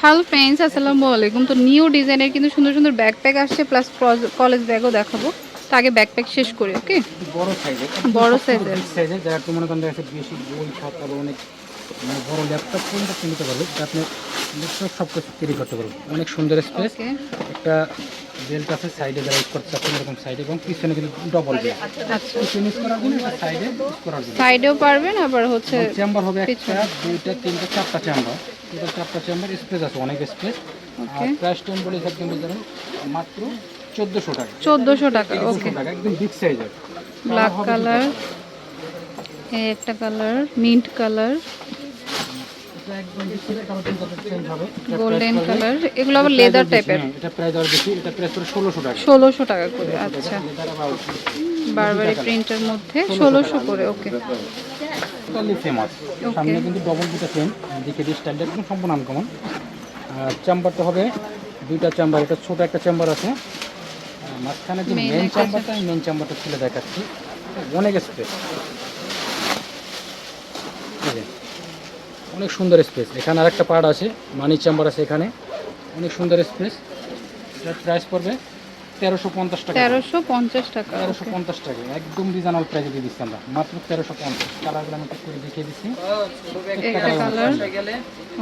Hello friends আসসালামু আলাইকুম। তো নিউ ডিজাইনের কিন্তু সুন্দর সুন্দর ব্যাকপ্যাক আসছে প্লাস কলেজ ব্যাগও দেখাবো। তো আগে ব্যাকপ্যাক শেষ করি ওকে বড় সাইজের বড় size-এর। সাইজের যারা একটু মনে করেন বেশি বই খাতা বা অনেক মানে বড় ল্যাপটপ পর্যন্ত কিনতে পারবে আপনি সব কিছু তৈরি করতে পারবেন। অনেক সুন্দর স্পেস একটা বেল্ট আছে সাইডে যারা ইউজ করতে চাচ্ছেন এরকম সাইডে এবং পিছনে কিন্তু ডবল বেল্ট আচ্ছা। পিছনে ইউজ করার জন্য সাইডে ইউজ করার জন্য। সাইডেও পারবেন আবার হচ্ছে চেম্বার হবে একটা দুইটা তিনটা চারটা চেম্বার টোটাল চারটা চেম্বার স্পেস আছে অনেক স্পেস আর প্রাইস টেন বলে থাকবেন ধরুন মাত্র চোদ্দোশো টাকা। চোদ্দোশো টাকা ওকে টাকা একদম বিগ সাইজের ব্ল্যাক কালার একটা colour mint colour golden colour এগুলো আবার লেদার টাইপের হ্যাঁ, এটা প্রাইস আর বেশি এটা প্রাইস করে ষোলোশো টাকা। ষোলোশো টাকা করে আচ্ছা। বারবারি প্রিন্টের মধ্যে ষোলোশো করে ওকে টোটালি ফেমাস সামনে কিন্তু ডবল দুটো চেন দিকে স্টাইলটা একদম সম্পূর্ণ আনকমন আর চেম্বারটা হবে দুইটা চেম্বার এটা ছোট একটা চেম্বার আছে। মাঝখানে যে মেন চেম্বারটা মেন চেম্বারটা খুলে দেখাচ্ছি। অনেক স্পেস অনেক সুন্দর স্পেস এখানে আরেকটা পার্ট আছে মানি চেম্বার আছে এখানে। অনেক সুন্দর স্পেস এটার প্রাইস পড়বে তেরোশো পঞ্চাশ টাকা। তেরোশো পঞ্চাশ টাকা তেরোশো পঞ্চাশ টাকা একদম রিজনেবল প্রাইসে দিয়ে দিচ্ছি আমরা। মাত্র তেরোশো পঞ্চাশ। কালারগুলো আমি একটু করে দেখিয়ে দিচ্ছি।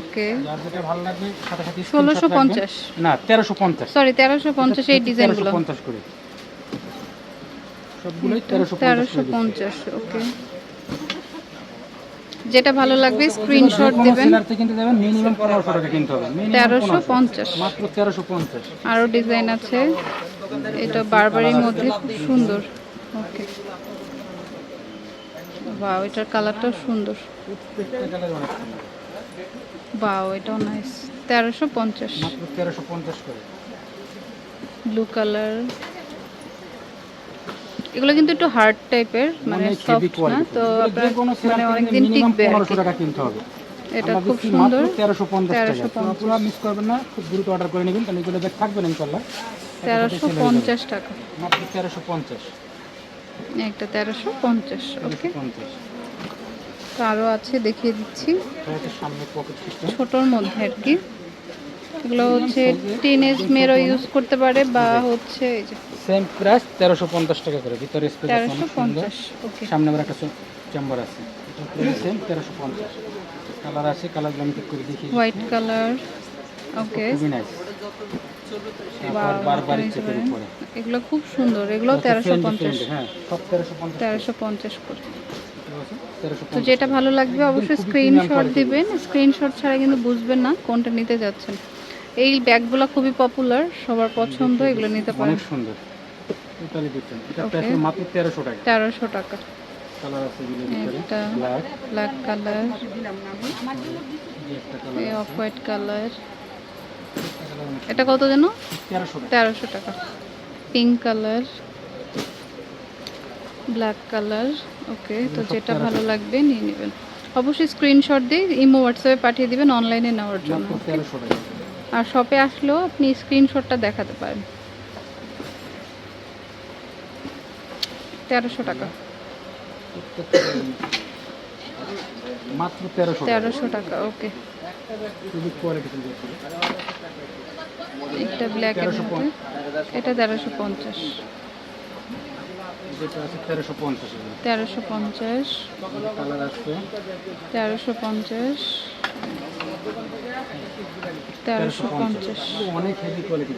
ওকে যার যেটা ভালো লাগবে সাথে সাথে ষোলোশো পঞ্চাশ। না তেরোশো পঞ্চাশ। সরি তেরোশো পঞ্চাশ এই ডিজাইনগুলো পঞ্চাশ করে। সবগুলোই তেরোশো তেরোশো পঞ্চাশ ওকে যেটা ভালো লাগবে স্ক্রিনশট দেবেন। মিনিমাম পনেরোশো টাকা কিনতে হবে। Minimum তেরোশো পঞ্চাশ। মাত্র তেরোশো পঞ্চাশ। আরও ডিজাইন আছে। এটা বারবারির মধ্যে খুব সুন্দর। ওকে বাও এটার কালারটাও সুন্দর। বাও এটাও নাইস তেরোশো পঞ্চাশ। মাত্র তেরোশো পঞ্চাশ করে। ব্লু কালার এগুলো কিন্তু একটু হার্ড টাইপের মানে সফট না তো আপনার মানে অনেকদিন টিকবে আর কি। কিনতে হবে। এটা খুব সুন্দর। মাত্র তেরোশো পঞ্চাশ টাকা। 1350 পুরো মিস করবেন না খুব দ্রুত অর্ডার করে নেবেন কারণ এগুলো ব্যাগ থাকবে না তেরোশো পঞ্চাশ টাকা। মাত্র তেরোশো পঞ্চাশ। একটা তেরোশো পঞ্চাশ ওকে পঞ্চাশ। তো আরও আছে দেখিয়ে দিচ্ছি। সামনে পকেট ছোটোর মধ্যে আর কি। এগুলো হচ্ছে টিনেজ মেয়েরও ইউজ করতে পারে বা হচ্ছে এই যে সেম প্রাইস তেরোশো পঞ্চাশ টাকা করে। ভিতরে স্পেস অনেক সুন্দর। সামনে আবার একটা চেম্বার আছে। সেম তেরোশো পঞ্চাশ। কালার আছে কালারগুলো আমি ঠিক করে দেখি হোয়াইট কালার ওকে খুবই নাইস এগুলো খুব সুন্দর এগুলো তেরোশো পঞ্চাশ। হ্যাঁ সব তেরোশো পঞ্চাশ তেরোশো পঞ্চাশ করে। তো যেটা ভালো লাগবে অবশ্যই স্ক্রিনশট দিবেন। স্ক্রিনশট ছাড়া কিন্তু বুঝবেন না কোনটা নিতে যাচ্ছেন। এই ব্যাগগুলো খুবই পপুলার সবার পছন্দ এগুলো নিতে পারেন। অনেক সুন্দর। টোটালি ডিফারেন্ট এটা. প্রাইস মাত্র টাকা। তেরোশো টাকা। কালার আছে এগুলোর ভিতরে একটা ব্ল্যাক ব্ল্যাক কালার এই অফ হোয়াইট কালার এটা কত যেন? তেরোশো টাকা। Pink colour black colour okay তো যেটা ভালো লাগবে নিয়ে নেবেন। অবশ্যই স্ক্রিনশট দিয়ে ইমো হোয়াটসঅ্যাপে পাঠিয়ে দিবেন অনলাইনে নেওয়ার জন্য আর শপে আসলেও আপনি স্ক্রিনশটটা দেখাতে পারেন। তেরোশো টাকা। মাত্র তেরোশো তেরোশো টাকা ওকে। একটা ব্ল্যাকের মধ্যে। এটা তেরোশো পঞ্চাশ। তেরোশো পঞ্চাশ তেরোশো পঞ্চাশ। তেরোশো পঞ্চাশ। তেরোশো পঞ্চাশ। অনেক হেভি কোয়ালিটি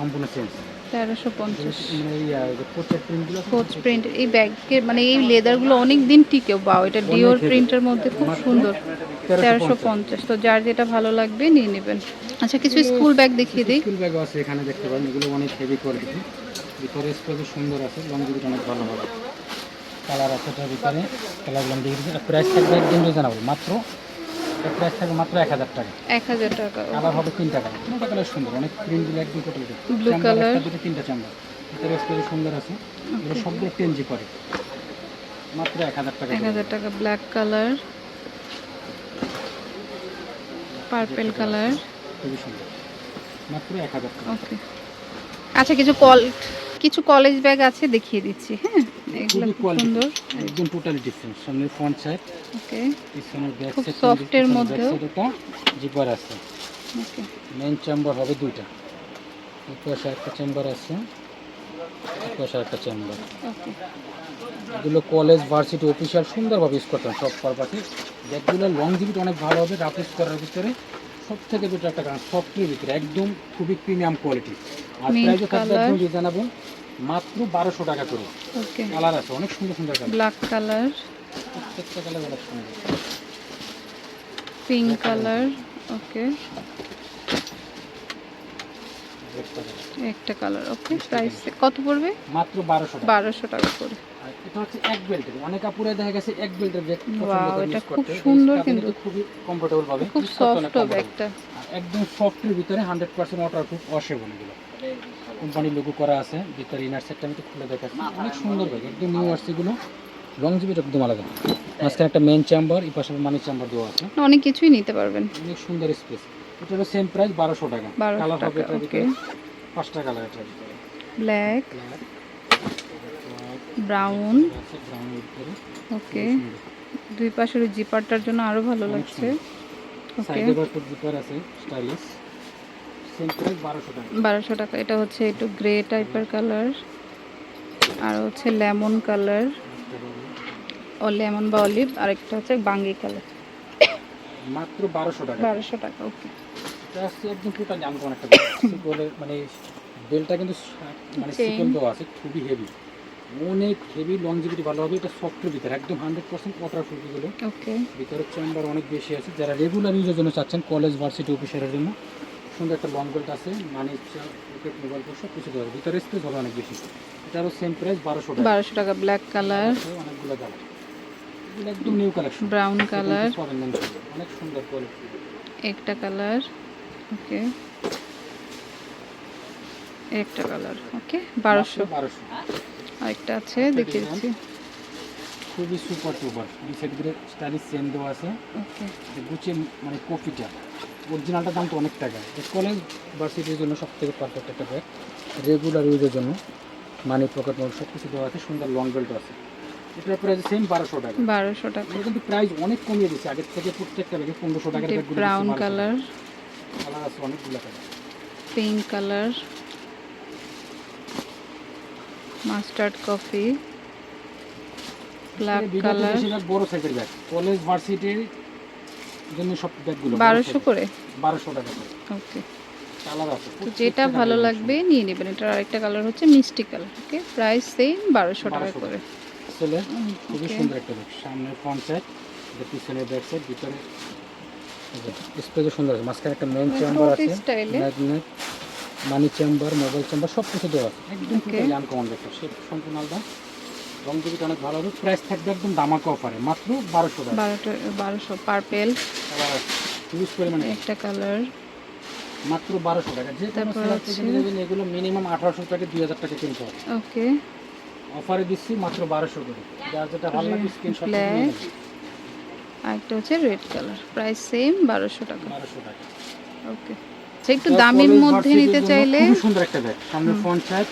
সম্পূর্ণ চেঞ্জ তেরোশো পঞ্চাশ। কোচ প্রিন্ট এই ব্যাগের মানে এই লেদারগুলো অনেক দিন টিকেও বাও এটা ডিওর প্রিন্টের মধ্যে খুব সুন্দর। তেরোশো পঞ্চাশ। তো যার যেটা ভালো লাগবে নিয়ে নেবেন। আচ্ছা কিছু স্কুল ব্যাগ দেখিয়ে দিই। স্কুল ব্যাগও আছে এখানে দেখতে পারেন এগুলো অনেক হেভি কোয়ালিটি ভিতরে সুন্দর আছে লংজিভিটি অনেক ভালো হবে। কালার আছে এটার ভিতরে কালারগুলো আমি প্রাইস থাকবে একদম রিজনেবল মাত্র প্রাইস থাকবে মাত্র এক হাজার টাকা। এক হাজার টাকা কালার হবে তিনটা কালার। তিনটা কালার সুন্দর অনেক প্রিন্টগুলো একদম টোটাল Blue color। দুটো তিনটা চাম্বার ভিতরে স্পেস সুন্দর আছে। এগুলো সবগুলো টেন জি করে মাত্র এক হাজার টাকা এক হাজার টাকা ব্ল্যাক কালার পার্পেল কালার খুবই সুন্দর। মাত্র এক হাজার টাকা। ওকে আচ্ছা কিছু কল কিছু কলেজ ব্যাগ আছে দেখিয়ে দিচ্ছি হ্যাঁ? এগুলো খুবই খুব সুন্দর। একদম টোটালি ডিফারেন্ট সামনে ফ্রন্ট সাইড ওকে পিছনের ব্যাক খুব সাইড এর মধ্যেও। একটা জিপার আছে। ওকে মেইন চেম্বার হবে দুইটা। পাশে একটা চেম্বার আছে পাশে একটা চেম্বার এগুলো কলেজ ভার্সিটি অফিসিয়াল সুন্দরভাবে ইউজ সব পারপাসে ব্যাগগুলো লং জিবিট অনেক ভালো হবে রাফ ইউজ করার ভিতরে সব থেকে বেটার একটা সফটের ভিতরে একদম খুবই প্রিমিয়াম কোয়ালিটি আর প্রাইসও থাকবে একদম রিজনেবল মাত্র বারোশো টাকা করে। ওকে। কালার আছে অনেক সুন্দর সুন্দর কালার ব্ল্যাক কালার প্রত্যেকটা কালার অনেক সুন্দর। Pink colour okay. একটা কালার ওকে প্রাইস কত পড়বে? মাত্র বারোশো বারোশো টাকা করে এটা হচ্ছে এক বেল্টের অনেক কাপড়ে দেখা গেছে এক বেল্টের ব্যাগ Wow, এটা খুব সুন্দর কিন্তু। খুবই কমফোর্টেবল পাবে। খুব সফট। ব্যাগটা একদম সফটের ভিতরে হান্ড্রেড পার্সেন্ট ওয়াটারপ্রুফ ওয়াশেবল এগুলো। কোম্পানির লোগো করা আছে ভিতরে ইনার সেটটা আমি একটু খুলে দেখাচ্ছি। অনেক সুন্দর ব্যাগ একদম নিউ আসছে এগুলো। লং জিবিটা একদম আলাদা। মাঝখানে একটা মেন চেম্বার এই পাশে মানি চেম্বার দেওয়া আছে। অনেক কিছুই নিতে পারবেন। অনেক সুন্দর স্পেস এটারও সেম প্রাইস বারোশো টাকা। 1200 কালার হবে টাকা, এটার okay. ভিতরে। পাঁচটা কালার ভিতরে। Black brown. ওকে দুই পাশের জিপারটার জন্য আরও ভালো লাগছে। ওকে সাইডে বারকোড জিপার আছে স্টাইলিশ বারোশো টাকা। এটা হচ্ছে একটু গ্রে টাইপের কালার আর হচ্ছে লেমন কালার ও লেমন বা অলিভ আর একটা হচ্ছে বাঙ্গি কালার মাত্র বারোশো টাকা। বারোশো টাকা ওকে একদম টোটালি একটা মানে বেলটা কিন্তু মানে. দেওয়া আছে খুবই হেভি অনেক হেভি লংজিভিটি ভালো হবে এটা সফটের ভিতরে একদম হান্ড্রেড পার্সেন্ট ওয়াটারপ্রুফ এগুলো ওকে ভিতরে চেম্বার অনেক বেশি আছে। যারা রেগুলার ইউজের জন্য চাচ্ছেন কলেজ ভার্সিটি অফিসারের জন্য সুন্দর একটা লং বেল্ট আছে মানি পকেট মোবাইল ফোন সব কিছু দেওয়া ভিতরে স্পেস হবে অনেক বেশি। এটারও সেম প্রাইস বারোশো টাকা। বারোশো টাকা ব্ল্যাক কালার অনেকগুলো কালার এগুলো একদম নিউ কালেকশন ব্রাউন কালার অনেক সুন্দর কোয়ালিটি একটা কালার ওকে একটা কালার ওকে বারোশো। বারোশো। আরেকটা আছে দেখিয়ে দিচ্ছি। খুবই সুপার টুপার দুই সাইড করে স্টাইলিশ চেন দেওয়া আছে। ওকে গুছিয়ে মানে কপিটা অরিজিনালটার দাম তো অনেক টাকা। কলেজ ভার্সিটির জন্য সব থেকে পারফেক্ট একটা ব্যাগ রেগুলার ইউজের জন্য মানি পকেট মোট সব কিছু দেওয়া আছে সুন্দর লং বেল্ট আছে। এটার প্রাইস সেম বারোশো টাকা। বারোশো টাকা। কিন্তু প্রাইস অনেক কমিয়ে দিচ্ছে আগের থেকে প্রত্যেকটা ব্যাগে পনেরোশো টাকার ব্রাউন কালার কালার আছে অনেকগুলো colour pink colour mustard coffee black colour বড় সাইজের ব্যাগ কলেজ ভার্সিটির জন্য সব ব্যাগগুলো বারোশো করে? বারোশো টাকা ওকে। কালার আছে যেটা ভালো লাগবে নিয়ে নেবেন। এটার আরেকটা কালার হচ্ছে মিষ্টি কালার ওকে প্রাইস সেম বারোশো টাকা করে। আসলে খুবই সুন্দর একটা ব্যাগ সামনে ফ্রন্ট সাইড এটা পিছনের ব্যাক সাইড ভিতরে স্পেসও সুন্দর আছে। মাঝখানে একটা মেন চেম্বার আছে magnet money chamber mobile chamber সব কিছু দেওয়া আছে। একদম আনকমন সে সম্পূর্ণ আলাদা। রং দিবিটা অনেক ভালো হবে প্রাইস থাকবে একদম দামাকা অফারে মাত্র বারোশো বারোটা বারোশো পার্পেল হিউজ পরিমাণে। একটা কালার মাত্র বারোশো টাকা যে সেলার থেকে নিয়ে যাবেন এগুলো মিনিমাম আঠারোশো টাকা দুই হাজার টাকা কিনতে হবে। ওকে অফারে দিচ্ছি মাত্র বারোশো করে। যার যেটা ভালো লাগে স্ক্রিনশট Black. আরেকটা হচ্ছে রেড কালার প্রাইস সেম বারোশো টাকা। বারোশো টাকা। ওকে একটু দামির মধ্যে নিতে চাইলে সুন্দর একটা ব্যাগ সামনে ফ্রন্ট সাইড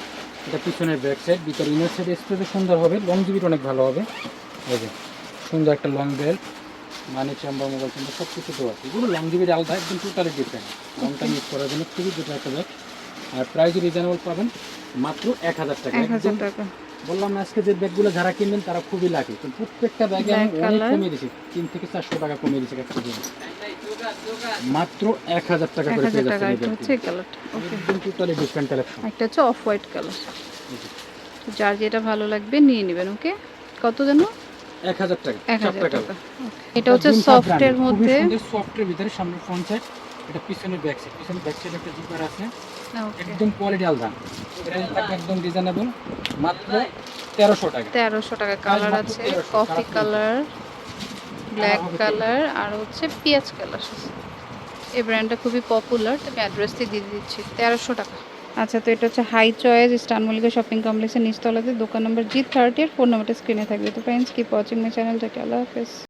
এটা পিছনের ব্যাক সাইড ভিতরে ইনার সাইড স্পেসও সুন্দর হবে লং জিবিটা অনেক ভালো হবে। এই যে সুন্দর একটা long belt money chamber mobile chamber সব কিছু দেওয়া আছে। এগুলো লং জিবির আলাদা একদম totally different long time use করার জন্য খুবই দুটো একটা ব্যাগ আর প্রাইস রিজনেবল পাবেন মাত্র এক হাজার টাকা। একদম বললাম না আজকে যে ব্যাগগুলো যারা কিনবেন তারা খুবই লাকি কিন্তু প্রত্যেকটা ব্যাগে আমি অনেক কমিয়ে দিয়েছি। তিন থেকে চারশো টাকা কমিয়ে দিয়েছি একটা জিনিস মাত্র এক হাজার টাকা করে পেয়ে যাচ্ছেন হচ্ছে কালারটা ওকে টোটালি ডিফারেন্ট কালেকশন একটা হচ্ছে অফ হোয়াইট কালার যার যেটা ভালো লাগবে নিয়ে নেবেন ওকে কত যেন? এক হাজার টাকা এক হাজার চারটা টাকা। এটা হচ্ছে সফটের মধ্যে। সফটের ভিতরে সামনে ফ্রন্ট সাইড এটা পিছনের ব্যাক সাইড পিছনে ব্যাক সাইড একটা জিপার আছে। একদম কোয়ালিটি আলাদা। থাকবে একদম রিজনেবল মাত্র তেরোশো টাকা। তেরোশো টাকা কালার আছে। কফি কালার ব্ল্যাক কালার আর হচ্ছে পেঁয়াজ কালার। এই ব্র্যান্ডটা খুবই পপুলার তো আমি অ্যাড্রেসটি দিয়ে দিচ্ছি, তেরোশো টাকা। আচ্ছা তো এটা হচ্ছে হাই চয়েস স্টান মল্লিকা শপিং কমপ্লেক্সের নিচতলাতে, দোকান নম্বর জি থার্টি আর ফোন নাম্বারটা স্ক্রিনে থাকবে। তো ফ্রেন্ডস কিপ ওয়াচিং মাই চ্যানেলটাকে আল্লাহ হাফেজ।